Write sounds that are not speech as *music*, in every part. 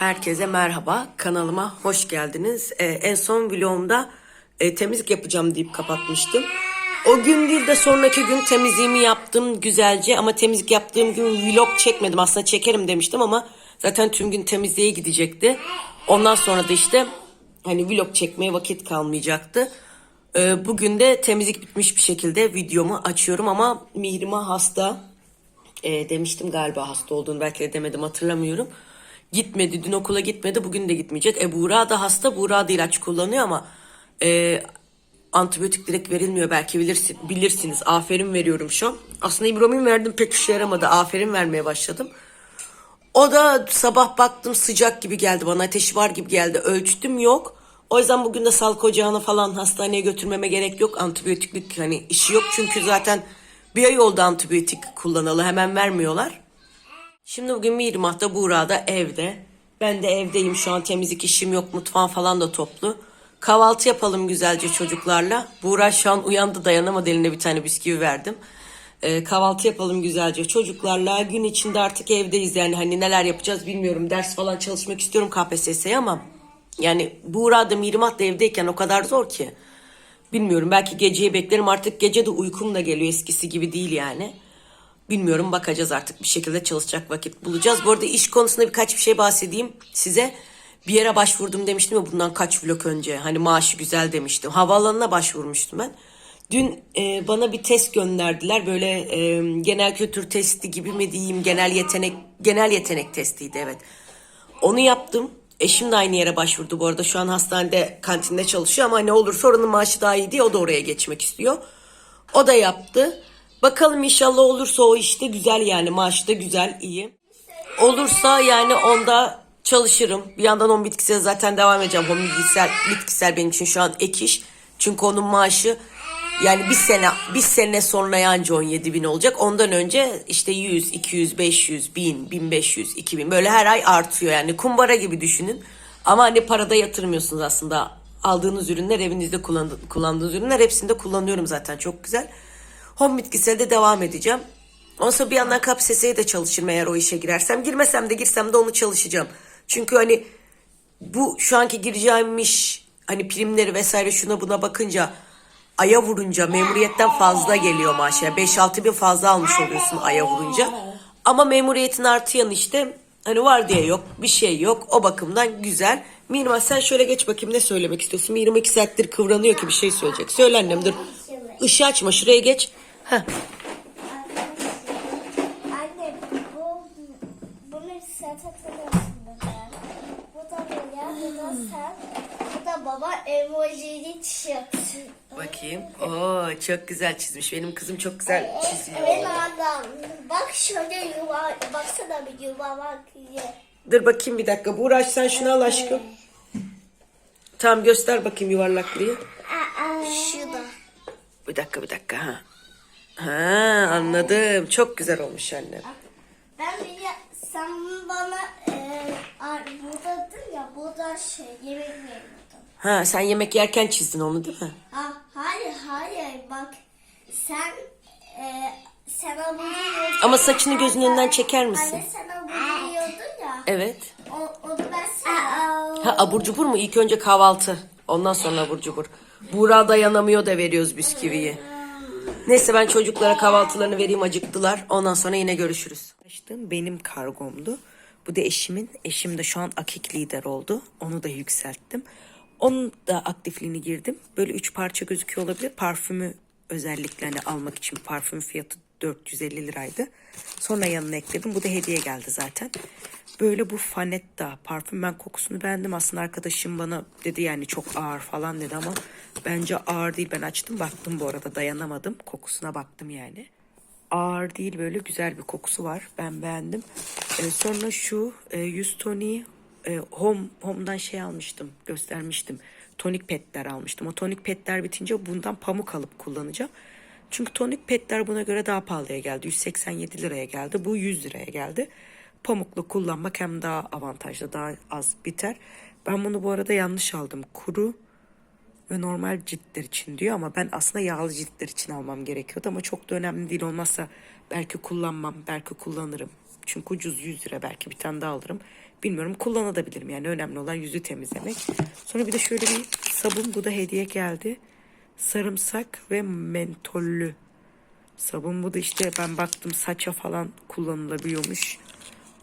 Herkese merhaba. Kanalıma hoş geldiniz. Ee, en son vlogumda e, temizlik yapacağım deyip kapatmıştım. O gün değil de sonraki gün temizliğimi yaptım güzelce ama temizlik yaptığım gün vlog çekmedim. Aslında çekerim demiştim ama zaten tüm gün temizliğe gidecekti. Ondan sonra da işte hani vlog çekmeye vakit kalmayacaktı. Ee, bugün de temizlik bitmiş bir şekilde videomu açıyorum ama Mihrimah hasta. E, demiştim galiba hasta olduğunu belki de demedim hatırlamıyorum. Gitmedi dün okula gitmedi bugün de gitmeyecek. E Buğra da hasta Buğra da ilaç kullanıyor ama e, antibiyotik direkt verilmiyor belki bilirsin, bilirsiniz. Aferin veriyorum şu an. Aslında İbrahim'in verdim pek işe yaramadı. Aferin vermeye başladım. O da sabah baktım sıcak gibi geldi bana ateşi var gibi geldi ölçtüm yok. O yüzden bugün de sağlık ocağına falan hastaneye götürmeme gerek yok. Antibiyotiklik hani işi yok çünkü zaten bir ay oldu antibiyotik kullanalı hemen vermiyorlar. Şimdi bugün Mirmah'ta Buğra'da evde. Ben de evdeyim şu an temizlik işim yok mutfağım falan da toplu. Kahvaltı yapalım güzelce çocuklarla. Buğra şu an uyandı dayanamadı eline bir tane bisküvi verdim. Ee, kahvaltı yapalım güzelce çocuklarla. Gün içinde artık evdeyiz yani hani neler yapacağız bilmiyorum. Ders falan çalışmak istiyorum KPSS'ye ama yani Buğra da Mirmah da evdeyken o kadar zor ki. Bilmiyorum belki geceyi beklerim artık gece de uykum da geliyor eskisi gibi değil yani. Bilmiyorum bakacağız artık bir şekilde çalışacak vakit bulacağız. Bu arada iş konusunda birkaç bir şey bahsedeyim size. Bir yere başvurdum demiştim ya bundan kaç vlog önce. Hani maaşı güzel demiştim. Havaalanına başvurmuştum ben. Dün e, bana bir test gönderdiler. Böyle e, genel kültür testi gibi mi diyeyim? Genel yetenek genel yetenek testiydi evet. Onu yaptım. Eşim de aynı yere başvurdu bu arada. Şu an hastanede kantinde çalışıyor ama ne olursa oranın maaşı daha iyi diye o da oraya geçmek istiyor. O da yaptı. Bakalım inşallah olursa o işte güzel yani maaşı da güzel iyi. Olursa yani onda çalışırım. Bir yandan on bitkisel zaten devam edeceğim. Home bitkisel, bitkisel benim için şu an ek iş. Çünkü onun maaşı yani bir sene bir sene sonra anca 17 bin olacak. Ondan önce işte 100, 200, 500, 1000, 1500, 2000 böyle her ay artıyor. Yani kumbara gibi düşünün. Ama hani parada yatırmıyorsunuz aslında. Aldığınız ürünler evinizde kullandı- kullandığınız ürünler hepsinde kullanıyorum zaten çok güzel. Home bitkiselde devam edeceğim. Ondan sonra bir yandan KPSS'ye de çalışırım eğer o işe girersem. Girmesem de girsem de onu çalışacağım. Çünkü hani bu şu anki gireceğim iş hani primleri vesaire şuna buna bakınca aya vurunca memuriyetten fazla geliyor maaş. Yani 5-6 bin fazla almış oluyorsun aya vurunca. Ama memuriyetin artı yanı işte hani var diye yok bir şey yok o bakımdan güzel. Mirma sen şöyle geç bakayım ne söylemek istiyorsun? Mirma iki saattir kıvranıyor ki bir şey söyleyecek. Söyle annem dur. Işığı açma şuraya geç. Heh. Anne bu bunu sen hatırlıyorsun ben. Bu da Rüya, bu da sen, bu da baba emojili tişört. Bakayım. Oo çok güzel çizmiş. Benim kızım çok güzel çiziyor. Evet adam. Bak şöyle yuva, baksana bir yuva bak. ye. Dur bakayım bir dakika. Buğraş sen şunu al aşkım. Tamam göster bakayım yuvarlaklıyı. Şu da. Bir dakika bir dakika ha. Ha anladım. Çok güzel olmuş annem. Ben bir ya- sen bana e, buradadın ya bu da şey yemek veriyordun. Ha sen yemek yerken çizdin onu değil mi? Ha, hayır hayır bak sen e, sen abur yiyordun. Ama saçını gözünün önünden çeker misin? Anne sen abur yiyordun ya. Evet. O, onu ben sana... Ha abur cubur mu? İlk önce kahvaltı. Ondan sonra abur cubur. Buğra dayanamıyor da veriyoruz bisküviyi. Neyse ben çocuklara kahvaltılarını vereyim acıktılar. Ondan sonra yine görüşürüz. Açtığım benim kargomdu. Bu da eşimin. Eşim de şu an akik lider oldu. Onu da yükselttim. Onun da aktifliğini girdim. Böyle üç parça gözüküyor olabilir. Parfümü özellikle hani almak için parfüm fiyatı 450 liraydı. Sonra yanına ekledim. Bu da hediye geldi zaten. Böyle bu Fanetta parfüm ben kokusunu beğendim. Aslında arkadaşım bana dedi yani çok ağır falan dedi ama bence ağır değil. Ben açtım baktım bu arada dayanamadım. Kokusuna baktım yani. Ağır değil böyle güzel bir kokusu var. Ben beğendim. Ee, sonra şu e, yüz toniği e, Home, Home'dan şey almıştım göstermiştim. Tonik petler almıştım. O tonik petler bitince bundan pamuk alıp kullanacağım. Çünkü tonik petler buna göre daha pahalıya geldi. 187 liraya geldi. Bu 100 liraya geldi. Pamukla kullanmak hem daha avantajlı, daha az biter. Ben bunu bu arada yanlış aldım. Kuru ve normal ciltler için diyor ama ben aslında yağlı ciltler için almam gerekiyordu ama çok da önemli değil olmazsa belki kullanmam, belki kullanırım. Çünkü ucuz 100 lira belki bir tane daha alırım. Bilmiyorum kullanabilirim yani önemli olan yüzü temizlemek. Sonra bir de şöyle bir sabun bu da hediye geldi. Sarımsak ve mentollü sabun bu da işte ben baktım saça falan kullanılabiliyormuş.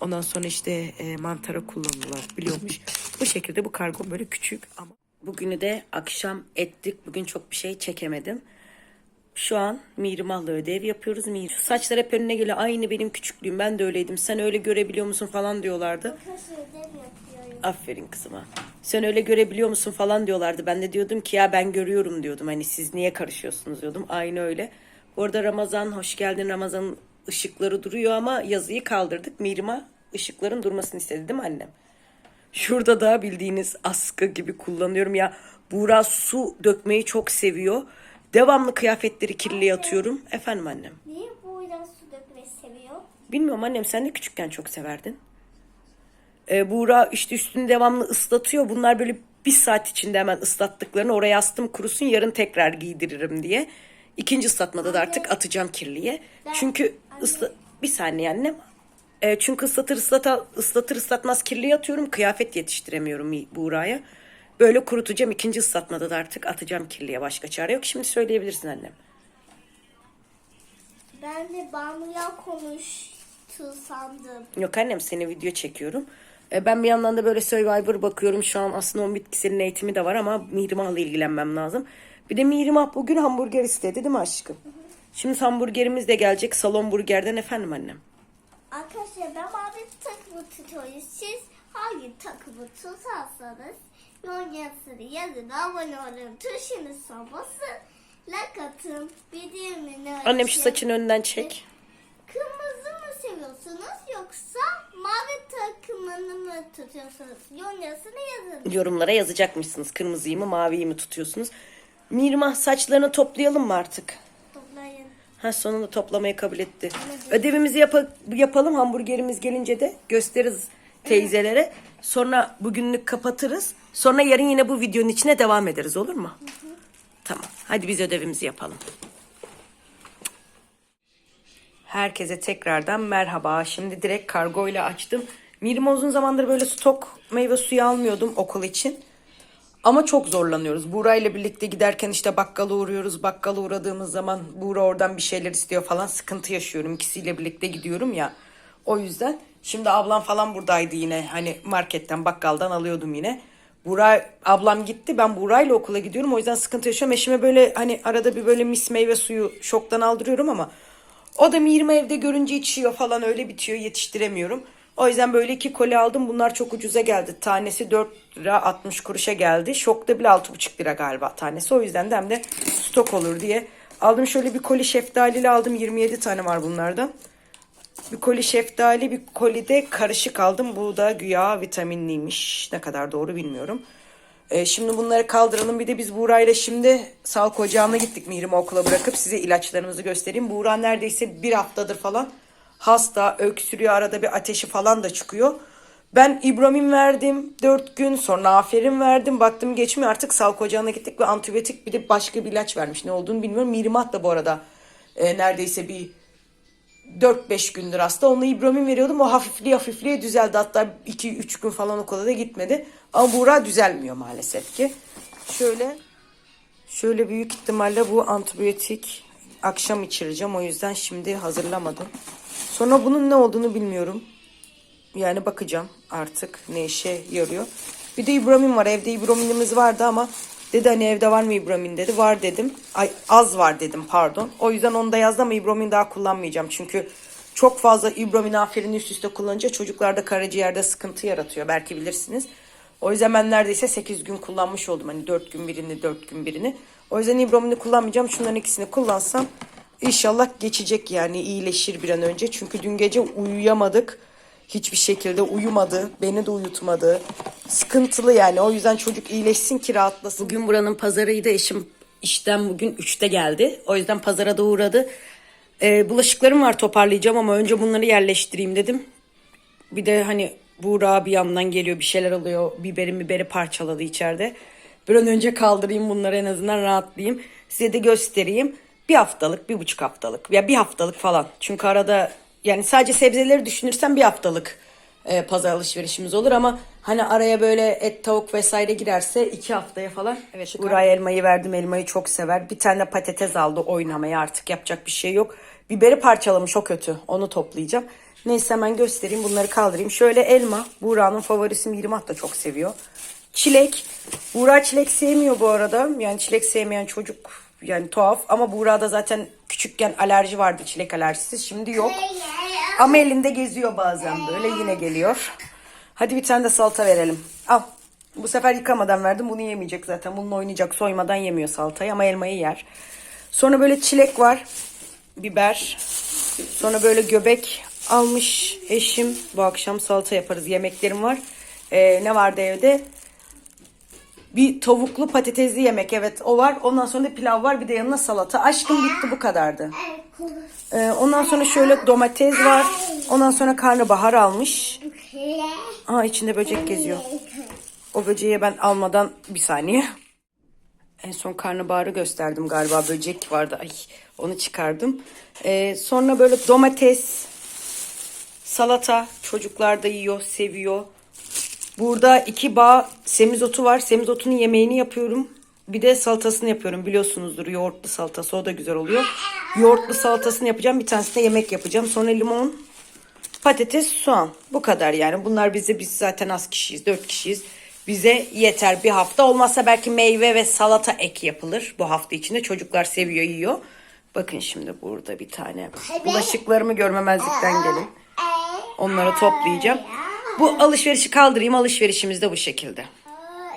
Ondan sonra işte e, mantara kullanılabiliyormuş. Bu şekilde bu kargo böyle küçük ama. Bugünü de akşam ettik. Bugün çok bir şey çekemedim. Şu an Mihrimah'la ödev yapıyoruz. Mir Şu saçlar hep önüne geliyor. Aynı benim küçüklüğüm. Ben de öyleydim. Sen öyle görebiliyor musun falan diyorlardı. Arkadaşlar ödev yapıyorum. Aferin kızıma. Sen öyle görebiliyor musun falan diyorlardı. Ben de diyordum ki ya ben görüyorum diyordum. Hani siz niye karışıyorsunuz diyordum. Aynı öyle. Bu arada Ramazan hoş geldin. Ramazan'ın ışıkları duruyor ama yazıyı kaldırdık. Mirima ışıkların durmasını istedi değil mi annem? Şurada da bildiğiniz askı gibi kullanıyorum ya. Buğra su dökmeyi çok seviyor. Devamlı kıyafetleri kirli atıyorum. Efendim annem. Niye bu yüzden su dökmeyi seviyor? Bilmiyorum annem sen de küçükken çok severdin. Ee, Buğra işte üstünü devamlı ıslatıyor. Bunlar böyle bir saat içinde hemen ıslattıklarını oraya astım kurusun yarın tekrar giydiririm diye. İkinci ıslatmada da artık atacağım kirliye. Çünkü ısla... bir saniye annem. Ee, çünkü ıslatır, ıslata, ıslatır ıslatmaz kirliye atıyorum. Kıyafet yetiştiremiyorum Buğra'ya. Böyle kurutacağım. ikinci ıslatmada da artık atacağım kirliye. Başka çare yok. Şimdi söyleyebilirsin annem. Ben de Banu'ya konuştu sandım. Yok annem seni video çekiyorum. E, Ben bir yandan da böyle Survivor bakıyorum. Şu an aslında o bitkiselin eğitimi de var ama Mihrimah'la ilgilenmem lazım. Bir de Mihrimah bugün hamburger istedi değil mi aşkım? Şimdi hamburgerimiz de gelecek. Salon burgerden efendim annem. Arkadaşlar ben mavi takımı tutuyoruz. Siz hangi takımı tutarsanız yorumları yazın. Abone olun. Tuşunu son basın. Like atın. Videomu Annem şu saçını önden çek. Kırmızı mı seviyorsunuz yoksa mavi takımını mı tutuyorsunuz? Yorumlarını yazın. Yorumlara yazacakmışsınız. Kırmızıyı mı maviyi mi tutuyorsunuz? Mihrimah saçlarını toplayalım mı artık? Toplayın. Ha sonunda toplamayı kabul etti. Ödevimizi yapa- yapalım hamburgerimiz gelince de gösteririz teyzelere. Sonra bugünlük kapatırız. Sonra yarın yine bu videonun içine devam ederiz olur mu? Tamam. Hadi biz ödevimizi yapalım. Herkese tekrardan merhaba. Şimdi direkt kargo ile açtım. Mirim uzun zamandır böyle stok meyve suyu almıyordum okul için. Ama çok zorlanıyoruz. Buğra ile birlikte giderken işte bakkala uğruyoruz. Bakkala uğradığımız zaman Buğra oradan bir şeyler istiyor falan. Sıkıntı yaşıyorum. İkisiyle birlikte gidiyorum ya. O yüzden şimdi ablam falan buradaydı yine. Hani marketten bakkaldan alıyordum yine. Buğra ablam gitti. Ben Buğra ile okula gidiyorum. O yüzden sıkıntı yaşıyorum. Eşime böyle hani arada bir böyle mis meyve suyu şoktan aldırıyorum ama o da Mirme evde görünce içiyor falan öyle bitiyor yetiştiremiyorum. O yüzden böyle iki koli aldım. Bunlar çok ucuza geldi. Tanesi 4 lira 60 kuruşa geldi. Şokta bile 6,5 lira galiba tanesi. O yüzden de hem de stok olur diye. Aldım şöyle bir koli şeftalili aldım. 27 tane var bunlardan. Bir koli şeftali bir koli de karışık aldım. Bu da güya vitaminliymiş. Ne kadar doğru bilmiyorum. Ee, şimdi bunları kaldıralım. Bir de biz Buğra'yla şimdi sağlık ocağına gittik Mihrim'i okula bırakıp size ilaçlarımızı göstereyim. Buğra neredeyse bir haftadır falan hasta, öksürüyor arada bir ateşi falan da çıkıyor. Ben İbrahim verdim 4 gün sonra aferin verdim baktım geçmiyor artık sağlık ocağına gittik ve antibiyotik bir de başka bir ilaç vermiş ne olduğunu bilmiyorum. Mihrimat da bu arada e, neredeyse bir 4-5 gündür hasta. Onunla İbrahim veriyordum. O hafifliğe hafifliğe düzeldi. Hatta 2-3 gün falan okula da gitmedi. Ama Buğra düzelmiyor maalesef ki. Şöyle şöyle büyük ihtimalle bu antibiyotik akşam içireceğim. O yüzden şimdi hazırlamadım. Sonra bunun ne olduğunu bilmiyorum. Yani bakacağım artık ne işe yarıyor. Bir de İbrahim var. Evde İbrahim'imiz vardı ama dedi hani evde var mı İbrahim dedi. Var dedim. Ay az var dedim pardon. O yüzden onu da yazdım ama İbrahim daha kullanmayacağım. Çünkü çok fazla İbrahim aferin üst üste kullanınca çocuklarda karaciğerde sıkıntı yaratıyor. Belki bilirsiniz. O yüzden ben neredeyse 8 gün kullanmış oldum. Hani 4 gün birini 4 gün birini. O yüzden İbrahim'i kullanmayacağım. Şunların ikisini kullansam inşallah geçecek yani iyileşir bir an önce. Çünkü dün gece uyuyamadık hiçbir şekilde uyumadı. Beni de uyutmadı. Sıkıntılı yani. O yüzden çocuk iyileşsin ki rahatlasın. Bugün buranın pazarıydı. Eşim işten bugün 3'te geldi. O yüzden pazara da uğradı. Ee, bulaşıklarım var toparlayacağım ama önce bunları yerleştireyim dedim. Bir de hani Buğra bir yandan geliyor bir şeyler alıyor. Biberi biberi parçaladı içeride. Bir an önce kaldırayım bunları en azından rahatlayayım. Size de göstereyim. Bir haftalık, bir buçuk haftalık. Ya bir haftalık falan. Çünkü arada yani sadece sebzeleri düşünürsen bir haftalık e, pazar alışverişimiz olur ama hani araya böyle et tavuk vesaire girerse iki haftaya falan. Evet Buraya elmayı verdim elmayı çok sever. Bir tane patates aldı oynamaya artık yapacak bir şey yok. Biberi parçalamış o kötü onu toplayacağım. Neyse hemen göstereyim bunları kaldırayım. Şöyle elma Buğra'nın favorisi Mirmat da çok seviyor. Çilek. Buğra çilek sevmiyor bu arada. Yani çilek sevmeyen çocuk yani tuhaf. Ama Buğra'da zaten küçükken alerji vardı çilek alerjisi. Şimdi yok. Ama elinde geziyor bazen böyle yine geliyor. Hadi bir tane de salata verelim. Al. Bu sefer yıkamadan verdim. Bunu yemeyecek zaten. Bununla oynayacak. Soymadan yemiyor salatayı ama elmayı yer. Sonra böyle çilek var. Biber. Sonra böyle göbek almış eşim. Bu akşam salata yaparız. Yemeklerim var. Ee, ne vardı evde? Bir tavuklu patatesli yemek evet o var. Ondan sonra da pilav var bir de yanına salata. Aşkım bitti bu kadardı. Ee, ondan sonra şöyle domates var. Ondan sonra karnabahar almış. Aa içinde böcek geziyor. O böceği ben almadan bir saniye. En son karnabaharı gösterdim galiba böcek vardı. Ay onu çıkardım. Ee, sonra böyle domates, salata çocuklar da yiyor, seviyor. Burada iki bağ semizotu var. Semizotunun yemeğini yapıyorum. Bir de salatasını yapıyorum biliyorsunuzdur yoğurtlu salatası o da güzel oluyor. Yoğurtlu salatasını yapacağım bir tanesine yemek yapacağım. Sonra limon, patates, soğan. Bu kadar yani. Bunlar bize biz zaten az kişiyiz. Dört kişiyiz. Bize yeter bir hafta. Olmazsa belki meyve ve salata ek yapılır bu hafta içinde. Çocuklar seviyor yiyor. Bakın şimdi burada bir tane. Bulaşıklarımı görmemezlikten gelin. Onları toplayacağım. Bu alışverişi kaldırayım. Alışverişimiz de bu şekilde.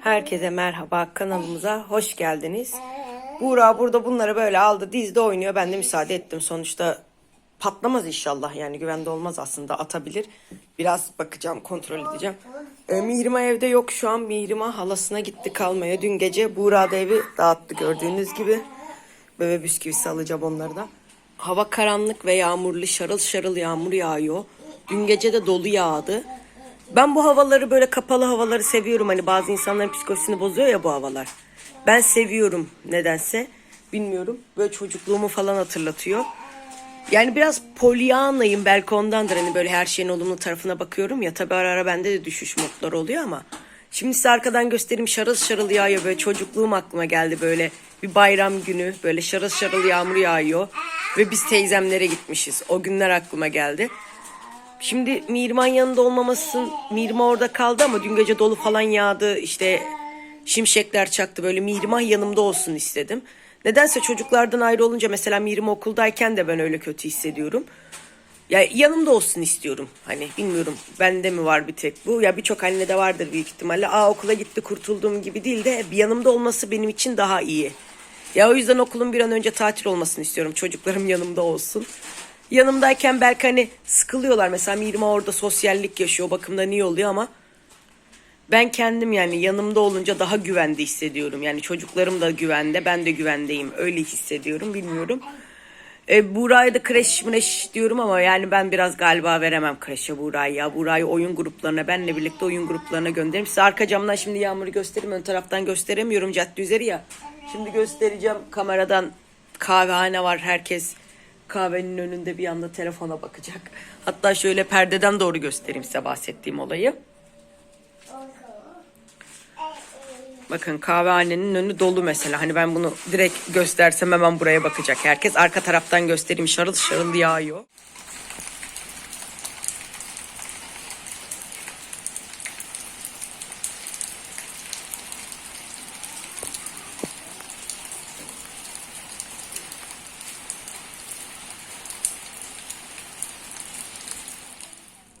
Herkese merhaba kanalımıza hoş geldiniz. Buğra burada bunları böyle aldı dizde oynuyor. Ben de müsaade ettim. Sonuçta patlamaz inşallah yani güvende olmaz aslında atabilir. Biraz bakacağım kontrol edeceğim. Ee, Mihrimah evde yok şu an. Mihrimah halasına gitti kalmaya. Dün gece Buğra da evi dağıttı gördüğünüz gibi. Bebe bisküvisi alacağım onları da. Hava karanlık ve yağmurlu şarıl şarıl yağmur yağıyor. Dün gece de dolu yağdı. Ben bu havaları böyle kapalı havaları seviyorum. Hani bazı insanların psikolojisini bozuyor ya bu havalar. Ben seviyorum nedense. Bilmiyorum. Böyle çocukluğumu falan hatırlatıyor. Yani biraz polyanlayım belki ondandır. Hani böyle her şeyin olumlu tarafına bakıyorum ya. Tabii ara ara bende de düşüş modlar oluyor ama. Şimdi size arkadan göstereyim şarıl şarıl yağıyor böyle çocukluğum aklıma geldi böyle bir bayram günü böyle şarıl şarıl yağmur yağıyor ve biz teyzemlere gitmişiz o günler aklıma geldi. Şimdi Mirman yanında olmamasın. Mirma orada kaldı ama dün gece dolu falan yağdı. İşte şimşekler çaktı. Böyle Mirmah yanımda olsun istedim. Nedense çocuklardan ayrı olunca mesela Mirma okuldayken de ben öyle kötü hissediyorum. Ya yanımda olsun istiyorum. Hani bilmiyorum bende mi var bir tek bu. Ya birçok annede vardır büyük ihtimalle. Aa okula gitti kurtulduğum gibi değil de bir yanımda olması benim için daha iyi. Ya o yüzden okulun bir an önce tatil olmasını istiyorum. Çocuklarım yanımda olsun. Yanımdayken belki hani sıkılıyorlar. Mesela Mirma orada sosyallik yaşıyor. O bakımdan iyi oluyor ama ben kendim yani yanımda olunca daha güvende hissediyorum. Yani çocuklarım da güvende, ben de güvendeyim. Öyle hissediyorum, bilmiyorum. E, Buğra'ya da kreş mreş diyorum ama yani ben biraz galiba veremem kreşe Buğra'yı ya. Buğra'yı oyun gruplarına, benle birlikte oyun gruplarına gönderim. Size arka camdan şimdi Yağmur'u göstereyim. Ön taraftan gösteremiyorum cadde üzeri ya. Şimdi göstereceğim kameradan kahvehane var. Herkes kahvenin önünde bir anda telefona bakacak. Hatta şöyle perdeden doğru göstereyim size bahsettiğim olayı. Bakın kahvehanenin önü dolu mesela. Hani ben bunu direkt göstersem hemen buraya bakacak herkes. Arka taraftan göstereyim şarıl şarıl yağıyor.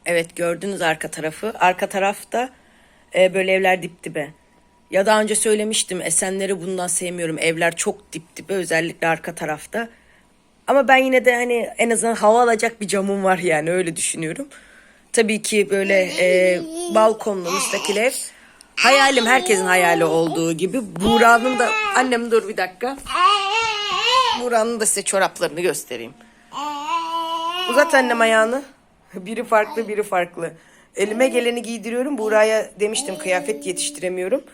Evet gördünüz arka tarafı. Arka tarafta e, böyle evler dip dibe. Ya daha önce söylemiştim Esenleri bundan sevmiyorum. Evler çok dip dibe özellikle arka tarafta. Ama ben yine de hani en azından hava alacak bir camım var yani öyle düşünüyorum. Tabii ki böyle e, balkonlu müstakil. Hayalim herkesin hayali olduğu gibi. Buğra'nın da annem dur bir dakika. Buğra'nın da size çoraplarını göstereyim. Uzat annem ayağını. *laughs* Biri farklı biri farklı. Elime geleni giydiriyorum. Buğra'ya demiştim kıyafet yetiştiremiyorum.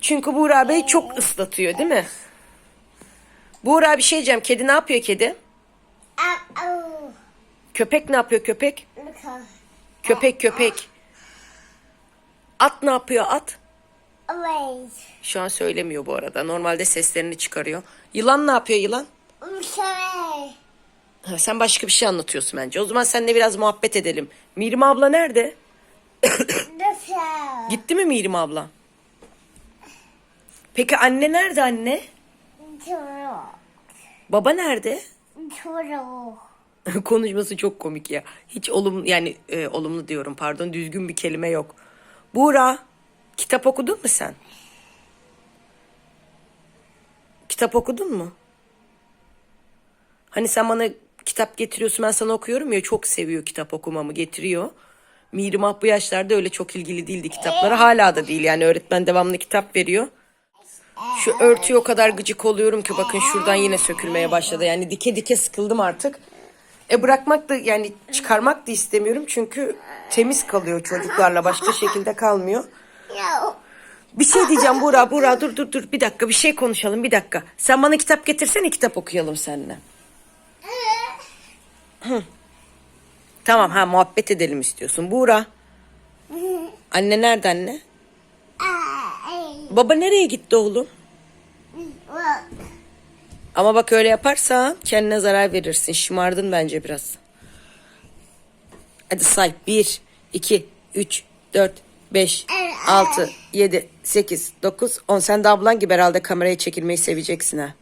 Çünkü Buğra Bey çok ıslatıyor değil mi? Buğra bir şey diyeceğim. Kedi ne yapıyor kedi? Köpek ne yapıyor köpek? Köpek köpek. At ne yapıyor at? Şu an söylemiyor bu arada. Normalde seslerini çıkarıyor. Yılan ne yapıyor yılan? Ha, sen başka bir şey anlatıyorsun bence. O zaman seninle biraz muhabbet edelim. Mirim abla nerede? Nasıl? Gitti mi Mirim abla? Peki anne nerede anne? Çoruk. Baba nerede? Çoruk. *laughs* Konuşması çok komik ya. Hiç olumlu yani e, olumlu diyorum pardon düzgün bir kelime yok. Buğra kitap okudun mu sen? Kitap okudun mu? Hani sen bana kitap getiriyorsun ben sana okuyorum ya çok seviyor kitap okumamı getiriyor. Mirimah bu yaşlarda öyle çok ilgili değildi kitaplara. Hala da değil yani öğretmen devamlı kitap veriyor. Şu örtüye o kadar gıcık oluyorum ki bakın şuradan yine sökülmeye başladı. Yani dike dike sıkıldım artık. E bırakmak da yani çıkarmak da istemiyorum çünkü temiz kalıyor çocuklarla başka şekilde kalmıyor. Bir şey diyeceğim Buğra, Buğra dur dur dur bir dakika bir şey konuşalım bir dakika. Sen bana kitap getirsene kitap okuyalım seninle. Hı. Tamam ha muhabbet edelim istiyorsun. Buğra. *laughs* Anne nerede anne? Baba nereye gitti oğlum? Ama bak öyle yaparsan kendine zarar verirsin. Şımardın bence biraz. Hadi say. 1, 2, 3, 4, 5, 6, 7, 8, 9, 10. Sen de ablan gibi herhalde kameraya çekilmeyi seveceksin ha.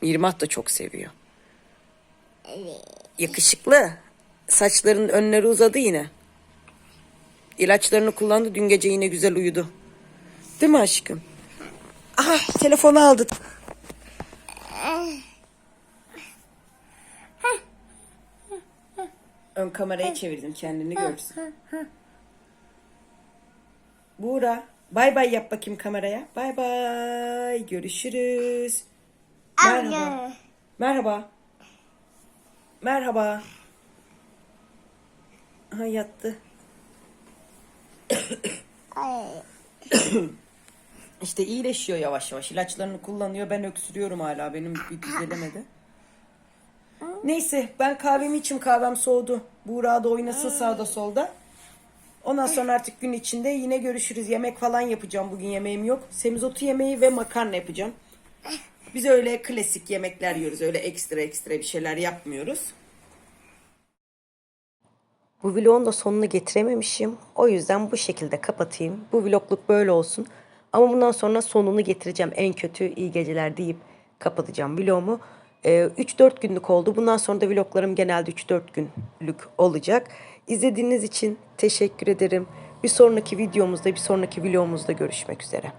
Mirmat da çok seviyor. Yakışıklı. Saçlarının önleri uzadı yine. İlaçlarını kullandı. Dün gece yine güzel uyudu. Değil mi aşkım? Aha telefonu aldı. Ön kamerayı çevirdim kendini görsün. Buğra bay bay yap bakayım kameraya. Bay bay görüşürüz. Merhaba. Merhaba. Merhaba. Ha yattı. *coughs* İşte iyileşiyor yavaş yavaş. İlaçlarını kullanıyor. Ben öksürüyorum hala. Benim bir düzelemedi. Neyse ben kahvemi içim kahvem soğudu. Buğra da oynasın sağda solda. Ondan sonra artık gün içinde yine görüşürüz. Yemek falan yapacağım. Bugün yemeğim yok. Semizotu yemeği ve makarna yapacağım. Biz öyle klasik yemekler yiyoruz. Öyle ekstra ekstra bir şeyler yapmıyoruz. Bu vlogun da sonunu getirememişim. O yüzden bu şekilde kapatayım. Bu vlogluk böyle olsun. Ama bundan sonra sonunu getireceğim. En kötü iyi geceler deyip kapatacağım vlogumu. Ee, 3-4 günlük oldu. Bundan sonra da vloglarım genelde 3-4 günlük olacak. İzlediğiniz için teşekkür ederim. Bir sonraki videomuzda, bir sonraki vlogumuzda görüşmek üzere.